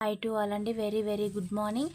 Hi to all అండి very very good morning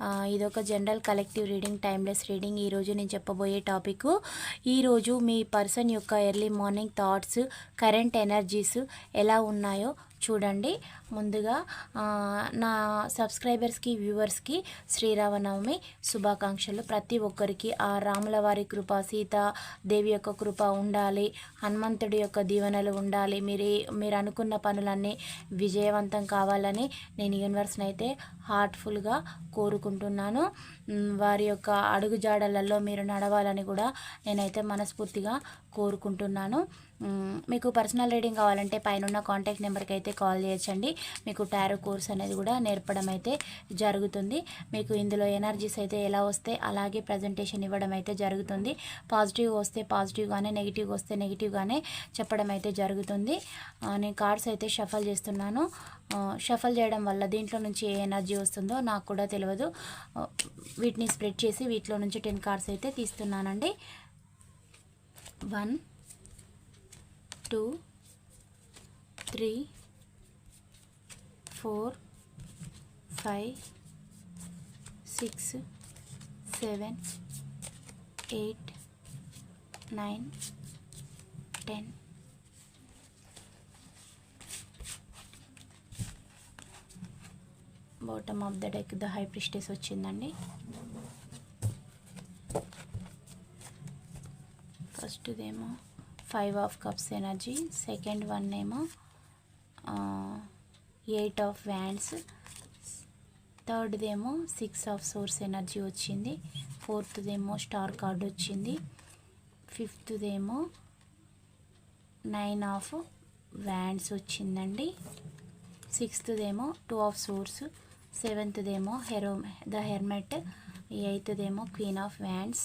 ఆ, ఇదొక general collective reading timeless reading. ఈరోజు నేను చెప్పబోయే టాపిక్ ఈరోజు మీ పర్సన్ యొక్క early morning thoughts current energies ఎలా ఉన్నాయో చూడండి. ముందుగా నా సబ్స్క్రైబర్స్కి వ్యూవర్స్కి శ్రీరామనవమి శుభాకాంక్షలు. ప్రతి ఒక్కరికి ఆ రాముల వారి కృప సీత దేవి యొక్క కృప ఉండాలి. హనుమంతుడి యొక్క దీవెనలు ఉండాలి. మీరు మీరు అనుకున్న పనులన్నీ విజయవంతం కావాలని నేను యూనివర్స్ని అయితే హార్ట్ఫుల్గా కోరుకుంటున్నాను. వారి యొక్క అడుగుజాడలలో మీరు నడవాలని కూడా నేనైతే మనస్ఫూర్తిగా కోరుకుంటున్నాను. మీకు పర్సనల్ రీడింగ్ కావాలంటే పైన కాంటాక్ట్ నెంబర్కి అయితే కాల్ చేయొచ్చండి. మీకు టారో కోర్స్ అనేది కూడా నేర్పడం అయితే జరుగుతుంది. మీకు ఇందులో ఎనర్జీస్ అయితే ఎలా వస్తే అలాగే ప్రజెంటేషన్ ఇవ్వడం అయితే జరుగుతుంది. పాజిటివ్ వస్తే పాజిటివ్గానే నెగిటివ్ వస్తే నెగిటివ్గానే చెప్పడం అయితే జరుగుతుంది. నేను కార్డ్స్ అయితే షఫల్ చేస్తున్నాను. షఫల్ చేయడం వల్ల దీంట్లో నుంచి ఏ ఎనర్జీ వస్తుందో నాకు కూడా తెలియదు. వీటిని స్ప్రెడ్ చేసి వీటిలో నుంచి టెన్ కార్డ్స్ అయితే తీస్తున్నానండి. One two three four five six seven eight nine ten. Bottom of the deck the high priestess వచ్చిందండి. ఫస్ట్దేమో five of cups energy second one ఏమో ఎయిట్ ఆఫ్ వ్యాండ్స్ థర్డ్దేమో సిక్స్ ఆఫ్ సోర్స్ ఎనర్జీ వచ్చింది ఫోర్త్దేమో star card వచ్చింది ఫిఫ్త్దేమో nine of wands వచ్చిందండి సిక్స్త్దేమో two of swords సెవెంత్దేమో hero the hermit ఎయిత్దేమో క్వీన్ ఆఫ్ వ్యాండ్స్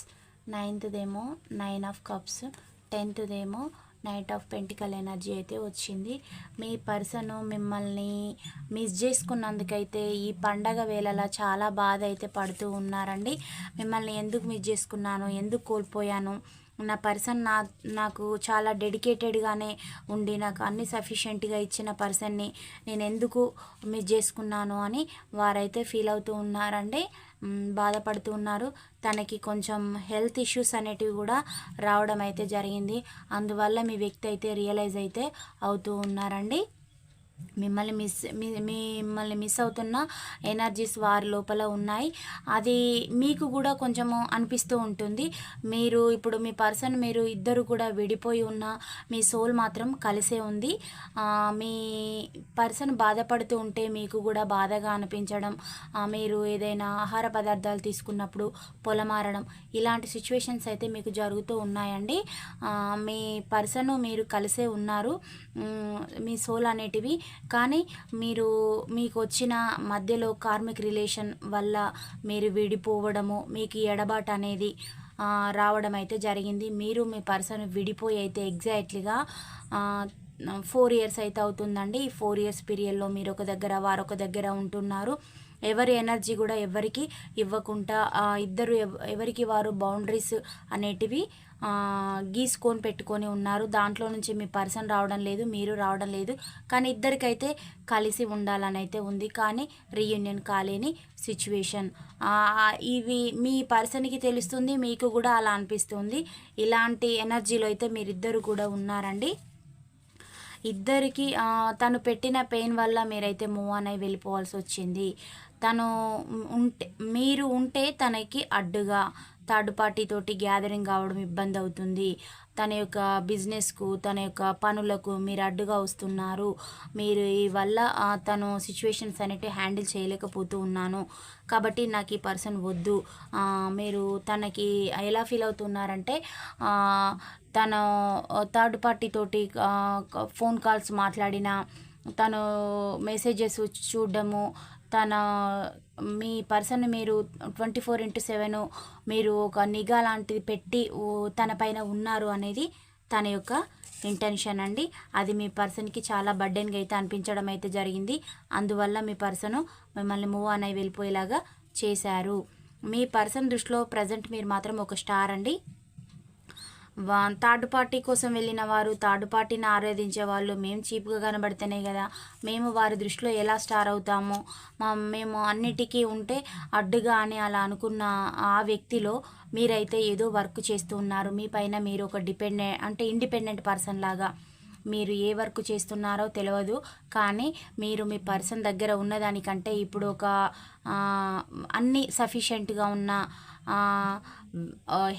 నైన్త్దేమో నైన్ ఆఫ్ కప్స్ టెన్త్దేమో నైట్ ఆఫ్ పెంటికల్ ఎనర్జీ అయితే వచ్చింది. మీ పర్సన్ మిమ్మల్ని మిస్ చేసుకున్నందుకైతే ఈ పండగ వేళలా చాలా బాధ అయితే పడుతూ ఉన్నారండి. మిమ్మల్ని ఎందుకు మిస్ చేసుకున్నాను? ఎందుకు కోల్పోయాను? నా పర్సన్ నా నాకు చాలా డెడికేటెడ్గానే ఉండి నాకు అన్ని సఫిషియెంట్గా ఇచ్చిన పర్సన్ని నేను ఎందుకు మిస్ చేసుకున్నాను అని వారైతే ఫీల్ అవుతూ ఉన్నారండి. బాధపడుతూ ఉన్నారు. తనకి కొంచెం హెల్త్ ఇష్యూస్ అనేటివి కూడా రావడం అయితే జరిగింది. అందువల్ల మీ వ్యక్తి అయితే రియలైజ్ అయితే అవుతూ ఉన్నారండి. మిమ్మల్ని మిస్ మీ మిమ్మల్ని మిస్ అవుతున్న ఎనర్జీస్ వారి లోపల ఉన్నాయి. అది మీకు కూడా కొంచెము అనిపిస్తూ ఉంటుంది. మీరు ఇప్పుడు మీ పర్సన్ మీరు ఇద్దరు కూడా విడిపోయి ఉన్న మీ సోల్ మాత్రం కలిసే ఉంది. మీ పర్సన్ బాధపడుతూ ఉంటే మీకు కూడా బాధగా అనిపించడం మీరు ఏదైనా ఆహార పదార్థాలు తీసుకున్నప్పుడు పొలమారడం ఇలాంటి సిచ్యువేషన్స్ అయితే మీకు జరుగుతూ ఉన్నాయండి. మీ పర్సన్ మీరు కలిసే ఉన్నారు. మీ సోల్ అనేటివి కానీ మీరు మీకు వచ్చిన మధ్యలో కార్మిక్ రిలేషన్ వల్ల మీరు విడిపోవడము మీకు ఎడబాటు అనేది రావడం అయితే జరిగింది. మీరు మీ పర్సన్ విడిపోయి అయితే ఎగ్జాక్ట్లీగా ఫోర్ ఇయర్స్ అయితే అవుతుందండి. ఈ ఫోర్ ఇయర్స్ పీరియడ్లో మీరు ఒక దగ్గర వారు ఒక దగ్గర ఉంటున్నారు. ఎవరి ఎనర్జీ కూడా ఎవరికి ఇవ్వకుండా ఇద్దరు ఎవ- ఎవరికి వారు బౌండరీస్ అనేటివి గీసుకొని పెట్టుకొని ఉన్నారు. దాంట్లో నుంచి మీ పర్సన్ రావడం లేదు మీరు రావడం లేదు. కానీ ఇద్దరికైతే కలిసి ఉండాలని అయితే ఉంది. కానీ రీయూనియన్ కాలేని సిచ్యువేషన్ ఇవి మీ పర్సన్కి తెలుస్తుంది మీకు కూడా అలా అనిపిస్తుంది. ఇలాంటి ఎనర్జీలో అయితే మీరిద్దరు కూడా ఉన్నారండి. ఇద్దరికి తను పెట్టిన పెయిన్ వల్ల మీరైతే మూవ్ ఆన్ అయి వెళ్ళిపోవాల్సి వచ్చింది. తను ఉంటే మీరు ఉంటే తనకి అడ్డుగా థర్డ్ పార్టీ తోటి గ్యాదరింగ్ కావడం ఇబ్బంది అవుతుంది. తన యొక్క బిజినెస్కు తన యొక్క పనులకు మీరు అడ్డుగా వస్తున్నారు. మీరు ఈ వల్ల తను సిచ్యువేషన్స్ అనేవి హ్యాండిల్ చేయలేకపోతూ ఉన్నాను. కాబట్టి నాకు ఈ పర్సన్ వద్దు. మీరు తనకి ఎలా ఫీల్ అవుతున్నారంటే తను థర్డ్ పార్టీ తోటి ఫోన్ కాల్స్ మాట్లాడినా తను మెసేజెస్ చూడడము తన మీ పర్సన్ మీరు ట్వంటీ ఫోర్ ఇంటూ సెవెన్ మీరు ఒక నిఘా లాంటిది పెట్టి తన పైన ఉన్నారు అనేది తన యొక్క ఇంటెన్షన్ అండి. అది మీ పర్సన్కి చాలా బర్డెన్గా అయితే అనిపించడం అయితే జరిగింది. అందువల్ల మీ పర్సన్ మిమ్మల్ని మూవ్ అని వెళ్ళిపోయేలాగా చేశారు. మీ పర్సన్ దృష్టిలో ప్రజెంట్ మీరు మాత్రం ఒక స్టార్ అండి. థర్డ్ పార్టీ కోసం వెళ్ళిన వారు థర్డ్ పార్టీని ఆరాధించే వాళ్ళు మేము చీప్గా కనబడితేనే కదా మేము వారి దృష్టిలో ఎలా స్టార్ అవుతాము? మా మేము అన్నిటికీ ఉంటే అడ్డుగా అని అలా అనుకున్న ఆ వ్యక్తిలో మీరైతే ఏదో వర్క్ చేస్తూ ఉన్నారు. మీ పైన మీరు ఒక డిపెండెంట్ అంటే ఇండిపెండెంట్ పర్సన్ లాగా మీరు ఏ వర్క్ చేస్తున్నారో తెలియదు కానీ మీరు మీ పర్సన్ దగ్గర ఉన్నదానికంటే ఇప్పుడు ఒక అన్ని సఫిషియెంట్గా ఉన్న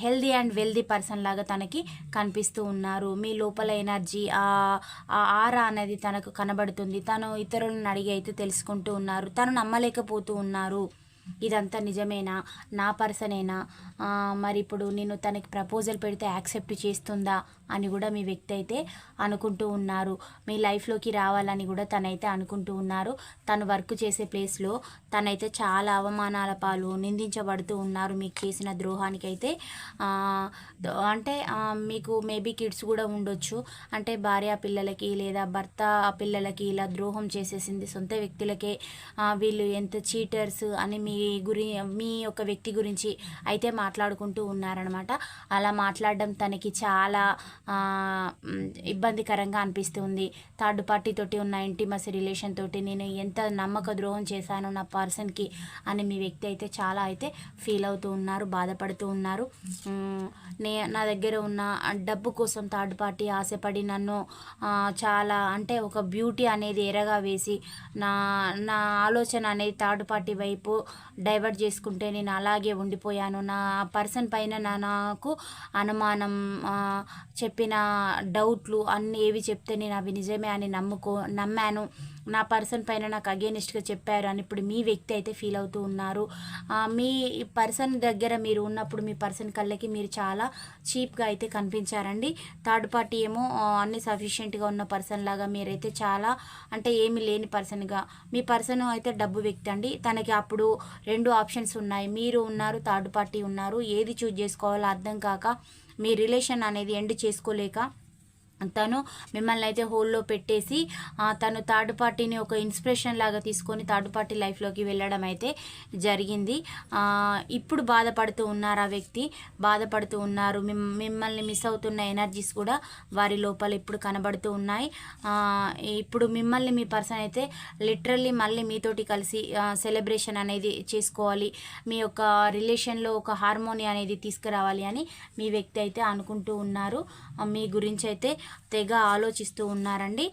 హెల్దీ అండ్ వెల్దీ పర్సన్ లాగా తనకి కనిపిస్తూ ఉన్నారు. మీ లోపల ఎనర్జీ ఆ ఆ ఆరా అనేది తనకు కనబడుతుంది. తను ఇతరులను అడిగి అయితే తెలుసుకుంటూ ఉన్నారు. తను నమ్మలేకపోతూ ఉన్నారు. ఇదంతా నిజమేనా? నా పర్సనేనా? మరి ఇప్పుడు నేను తనకి ప్రపోజల్ పెడితే యాక్సెప్ట్ చేస్తుందా? అని కూడా మీ వ్యక్తి అయితే అనుకుంటూ ఉన్నారు. మీ లైఫ్లోకి రావాలని కూడా తనైతే అనుకుంటూ ఉన్నారు. తను వర్క్ చేసే ప్లేస్లో తనైతే చాలా అవమానాల పాలు నిందించబడుతూ ఉన్నారు మీకు చేసిన ద్రోహానికైతే అంటే మీకు మేబీ కిడ్స్ కూడా ఉండొచ్చు. అంటే భార్య పిల్లలకి లేదా భర్త పిల్లలకి ఇలా ద్రోహం చేసేసింది సొంత వ్యక్తులకే. వీళ్ళు ఎంత చీటర్స్ అని మీ గురి మీ యొక్క వ్యక్తి గురించి అయితే మాట్లాడుకుంటూ ఉన్నారనమాట అలా మాట్లాడడం తనకి చాలా ఇబ్బందికరంగా అనిపిస్తుంది. థర్డ్ పార్టీ తోటి ఉన్న ఇంటిమసీ రిలేషన్ తోటి నేను ఎంత నమ్మక ద్రోహం చేశాను నా పర్సన్కి అని మీ వ్యక్తి అయితే చాలా అయితే ఫీల్ అవుతూ ఉన్నారు బాధపడుతూ ఉన్నారు. నే నా దగ్గర ఉన్న డబ్బు కోసం థర్డ్ పార్టీ ఆశపడి నన్ను చాలా అంటే ఒక బ్యూటీ అనేది ఎరగా వేసి నా నా ఆలోచన అనేది థర్డ్ పార్టీ వైపు డైవర్ట్ చేసుకుంటే నేను అలాగే ఉండిపోయాను. నా పర్సన్ పైన నా నాకు అనుమానం చెప్పి చెప్పిన డౌట్లు అన్నీ ఏవి చెప్తే నేను అవి నిజమే అని నమ్ముకో నమ్మాను. నా పర్సన్ పైన నాకు అగేనిస్ట్గా చెప్పారు అని ఇప్పుడు మీ వ్యక్తి అయితే ఫీల్ అవుతూ ఉన్నారు. మీ పర్సన్ దగ్గర మీరు ఉన్నప్పుడు మీ పర్సన్ కళ్ళకి మీరు చాలా చీప్గా అయితే కనిపించారండి. థర్డ్ పార్టీ ఏమో అన్ని సఫిషియెంట్గా ఉన్న పర్సన్ లాగా మీరైతే చాలా అంటే ఏమీ లేని పర్సన్గా మీ పర్సన్ అయితే డబ్బు వ్యక్తి అండి. తనకి అప్పుడు రెండు ఆప్షన్స్ ఉన్నాయి. మీరు ఉన్నారు థర్డ్ పార్టీ ఉన్నారు. ఏది చూజ్ చేసుకోవాలో అర్థం కాక మీ రిలేషన్ అనేది ఎండ్ చేసుకోలేక తను మిమ్మల్ని అయితే హోల్లో పెట్టేసి తను థర్డ్ పార్టీని ఒక ఇన్స్పిరేషన్ లాగా తీసుకొని థర్డ్ పార్టీ లైఫ్లోకి వెళ్ళడం అయితే జరిగింది. ఇప్పుడు బాధపడుతూ ఉన్నారు ఆ వ్యక్తి. బాధపడుతూ ఉన్నారు. మిమ్- మిమ్మల్ని మిస్ అవుతున్న ఎనర్జీస్ కూడా వారి లోపల ఇప్పుడు కనబడుతూ ఉన్నాయి. ఇప్పుడు మిమ్మల్ని మీ పర్సన్ అయితే లిటరల్లీ మళ్ళీ మీతోటి కలిసి సెలబ్రేషన్ అనేది చేసుకోవాలి. మీ యొక్క రిలేషన్లో ఒక హార్మోని అనేది తీసుకురావాలి అని మీ వ్యక్తి అయితే అనుకుంటూ ఉన్నారు. మీ గురించి అయితే తెగ ఆలోచిస్తూ ఉన్నారండి.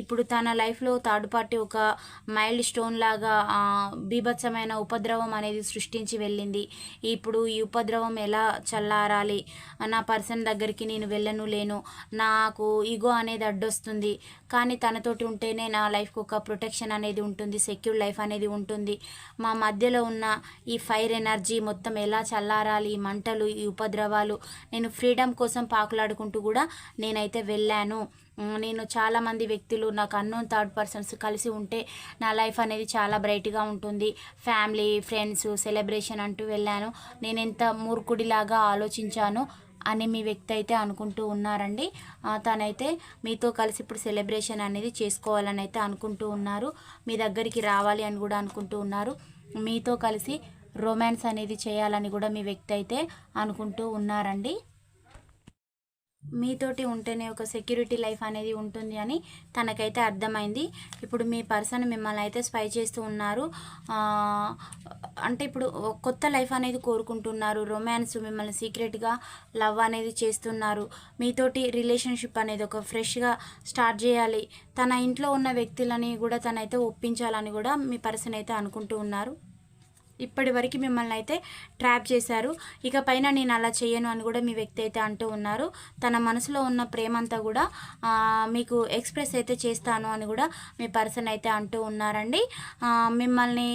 ఇప్పుడు తన లైఫ్లో థర్డ్ పార్టీ ఒక మైల్డ్ స్టోన్ లాగా బీభత్సమైన ఉపద్రవం అనేది సృష్టించి వెళ్ళింది. ఇప్పుడు ఈ ఉపద్రవం ఎలా చల్లారాలి? నా పర్సన్ దగ్గరికి నేను వెళ్ళను లేను. నాకు ఈగో అనేది అడ్డొస్తుంది. కానీ తనతోటి ఉంటేనే నా లైఫ్కి ఒక ప్రొటెక్షన్ అనేది ఉంటుంది సెక్యూర్ లైఫ్ అనేది ఉంటుంది. మా మధ్యలో ఉన్న ఈ ఫైర్ ఎనర్జీ మొత్తం ఎలా చల్లారాలి ఈ మంటలు ఈ ఉపద్రవాలు నేను ఫ్రీడమ్ కోసం పాకులాడుకుంటూ కూడా నేనైతే వెళ్ళాను. నేను చాలామంది వ్యక్తులు నాకు అన్నోన్ థర్డ్ పర్సన్స్ కలిసి ఉంటే నా లైఫ్ అనేది చాలా బ్రైట్గా ఉంటుంది. ఫ్యామిలీ ఫ్రెండ్స్ సెలబ్రేషన్ అంటూ వెళ్ళాను. నేను ఎంత మూర్ఖుడిలాగా ఆలోచించాను అని మీ వ్యక్తి అయితే అనుకుంటూ ఉన్నారండి. తనైతే మీతో కలిసి ఇప్పుడు సెలబ్రేషన్ అనేది చేసుకోవాలని అయితే అనుకుంటూ ఉన్నారు. మీ దగ్గరికి రావాలి అని కూడా అనుకుంటూ ఉన్నారు. మీతో కలిసి రొమాన్స్ అనేది చేయాలని కూడా మీ వ్యక్తి అయితే అనుకుంటూ ఉన్నారండి. మీతోటి ఉంటేనే ఒక సెక్యూరిటీ లైఫ్ అనేది ఉంటుంది అని తనకైతే అర్థమైంది. ఇప్పుడు మీ పర్సన్ మిమ్మల్ని అయితే స్పై చేస్తూ ఉన్నారు. అంటే ఇప్పుడు కొత్త లైఫ్ అనేది కోరుకుంటున్నారు. రొమాన్స్ మిమ్మల్ని సీక్రెట్గా లవ్ అనేది చేస్తున్నారు. మీతోటి రిలేషన్షిప్ అనేది ఒక ఫ్రెష్గా స్టార్ట్ చేయాలి. తన ఇంట్లో ఉన్న వ్యక్తులని కూడా తనైతే ఒప్పించాలని కూడా మీ పర్సన్ అయితే అనుకుంటూ ఉన్నారు. ఇప్పటి వరకు మిమ్మల్ని అయితే ట్రాప్ చేశారు. ఇక పైన నేను అలా చేయను అని కూడా మీ వ్యక్తి అయితే అంటూ ఉన్నారు. తన మనసులో ఉన్న ప్రేమ అంతా కూడా మీకు ఎక్స్ప్రెస్ అయితే చేస్తాను అని కూడా మీ పర్సన్ అయితే అంటూ ఉన్నారండి. మిమ్మల్ని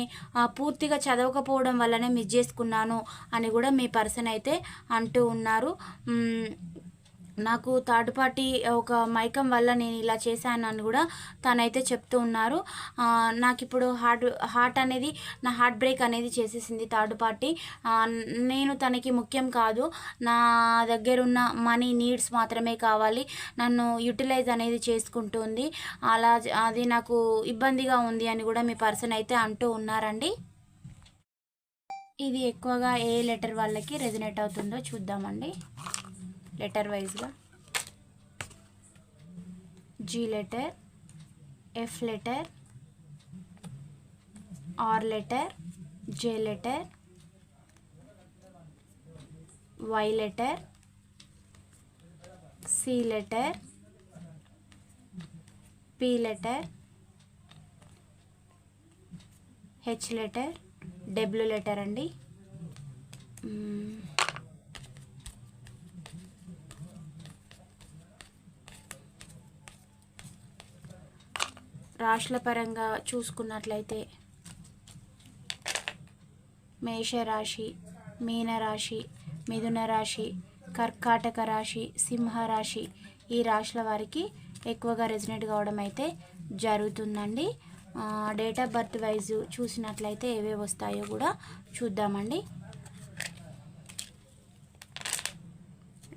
పూర్తిగా చదవకపోవడం వల్లనే మిస్ చేసుకున్నాను అని కూడా మీ పర్సన్ అయితే అంటూ ఉన్నారు. నాకు థర్డ్ పార్టీ ఒక మైకం వల్ల నేను ఇలా చేశాను అని కూడా తనైతే చెప్తూ ఉన్నారు. నాకు ఇప్పుడు హార్ట్ హార్ట్ అనేది నా హార్ట్ బ్రేక్ అనేది చేసేసింది థర్డ్ పార్టీ నేను తనకి ముఖ్యం కాదు. నా దగ్గర ఉన్న మనీ నీడ్స్ మాత్రమే కావాలి. నన్ను యూటిలైజ్ అనేది చేసుకుంటుంది. అలా అది నాకు ఇబ్బందిగా ఉంది అని కూడా మీ పర్సన్ అయితే అంటూ ఉన్నారండి. ఇది ఎక్కువగా ఏ లెటర్ వాళ్ళకి రెజినేట్ అవుతుందో చూద్దామండి. లెటర్ వైజ్గా? G letter F letter R letter J letter Y letter C letter P letter H letter W letter అండి. రాశుల పరంగా చూసుకున్నట్లయితే మేషరాశి మీనరాశి మిథున రాశి కర్కాటక రాశి సింహరాశి ఈ రాశుల వారికి ఎక్కువగా రెజినేట్ కావడం అయితే జరుగుతుందండి. డేట్ ఆఫ్ బర్త్ వైజ్ చూసినట్లయితే ఏవే వస్తాయో కూడా చూద్దామండి.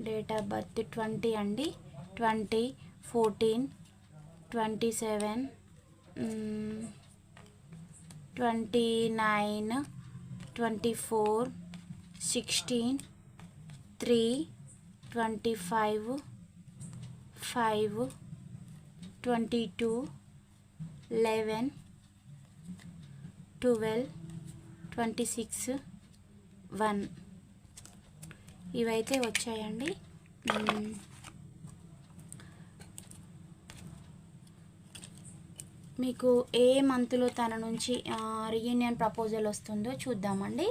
డేట్ ఆఫ్ బర్త్ ట్వంటీ అండి. Twenty fourteen twenty seven twenty nine twenty four sixteen three twenty five five twenty two eleven twelve twenty six one. ఇవైతే వచ్చాయండి మ్మ్. మీకు ఏ మంత్లో తన నుంచి రీయూనియన్ ప్రపోజల్ వస్తుందో చూద్దామండి.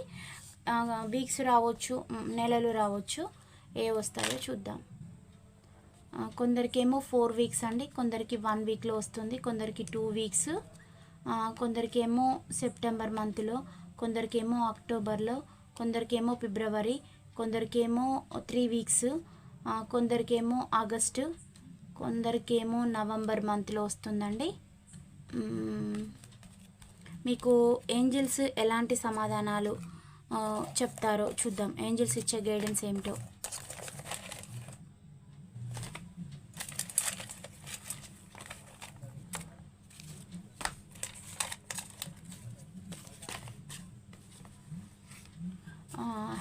వీక్స్ రావచ్చు నెలలు రావచ్చు ఏ వస్తాయో చూద్దాం. కొందరికి కొందరికేమో ఫోర్ వీక్స్ అండి కొందరికి వన్ వీక్లో వస్తుంది కొందరికి టూ వీక్స్ కొందరికేమో సెప్టెంబర్ మంత్లో కొందరికేమో అక్టోబర్లో కొందరికేమో ఫిబ్రవరి కొందరికేమో త్రీ వీక్స్ కొందరికేమో ఆగస్టు కొందరికేమో నవంబర్ మంత్లో వస్తుందండి. మీకు ఏంజిల్స్ ఎలాంటి సమాధానాలు చెప్తారో చూద్దాం. ఏంజిల్స్ ఇచ్చే గైడెన్స్ ఏమిటో.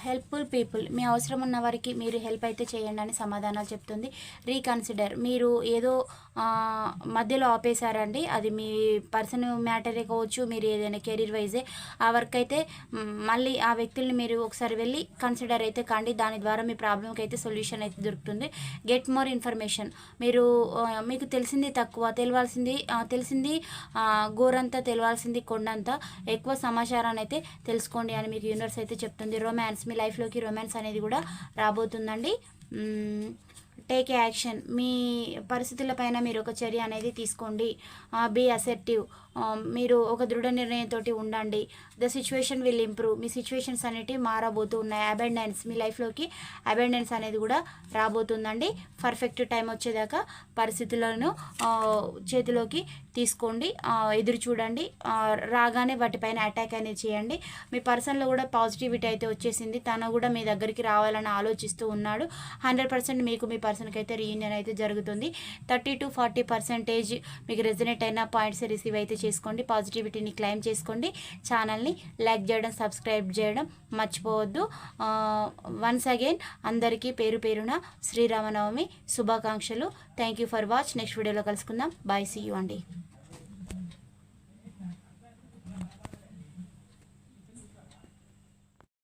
హెల్ప్ఫుల్ పీపుల్ మీ అవసరం ఉన్న వారికి మీరు హెల్ప్ అయితే చేయండి అని సమాధానాలు చెప్తుంది. రీకన్సిడర్ మీరు ఏదో మధ్యలో ఆపేశారండి. అది మీ పర్సన్ మ్యాటరే కావచ్చు మీరు ఏదైనా కెరీర్ వైజే ఆ వర్క్ అయితే మళ్ళీ ఆ వ్యక్తుల్ని మీరు ఒకసారి వెళ్ళి కన్సిడర్ అయితే కండి. దాని ద్వారా మీ ప్రాబ్లంకి అయితే సొల్యూషన్ అయితే దొరుకుతుంది. గెట్ మోర్ ఇన్ఫర్మేషన్ మీరు మీకు తెలిసింది తక్కువ తెలియాల్సింది తెలిసింది గోరంతా తెలియాల్సింది కొండంతా ఎక్కువ సమాచారాన్ని అయితే తెలుసుకోండి అని మీకు యూనివర్స్ అయితే చెప్తుంది. రొమాన్స్ మీ లైఫ్లోకి రొమాన్స్ అనేది కూడా రాబోతుందండి. టేక్ యాక్షన్ మీ పరిస్థితులపైన మీరు ఒక చర్య అనేది తీసుకోండి. బీ అసెప్టివ్ um, మీరు ఒక దృఢ నిర్ణయంతోటి ఉండండి. ద సిచ్యువేషన్ విల్ ఇంప్రూవ్ మీ సిచ్యువేషన్స్ అనేటివి మారబోతూ ఉన్నాయి. అబెండెన్స్ మీ లైఫ్లోకి అబెండెన్స్ అనేది కూడా రాబోతుందండి. పర్ఫెక్ట్ టైం వచ్చేదాకా పరిస్థితులను చేతిలోకి తీసుకోండి. ఎదురు చూడండి. రాగానే వాటిపైన అటాక్ అనేది చేయండి. మీ పర్సన్లో కూడా పాజిటివిటీ అయితే వచ్చేసింది. తను కూడా మీ దగ్గరికి రావాలని ఆలోచిస్తూ ఉన్నాడు. హండ్రెడ్ పర్సెంట్ మీకు మీ పర్సన్కి అయితే రీయూనియన్ అయితే జరుగుతుంది. థర్టీ టు ఫార్టీ పర్సెంటేజ్ మీకు రెజినేట్ అయిన పాయింట్స్ రిసీవ్ అయితే చేసుకోండి. పాజిటివిటీని క్లైమ్ చేసుకోండి. ఛానల్ని లైక్ చేయడం సబ్స్క్రైబ్ చేయడం మర్చిపోవద్దు. వన్స్ అగైన్ అందరికీ పేరు పేరున శ్రీరామనవమి శుభాకాంక్షలు. Thank you for watch next వీడియోలో కలుసుకుందాం. బాయ్ సీ యూ అండి.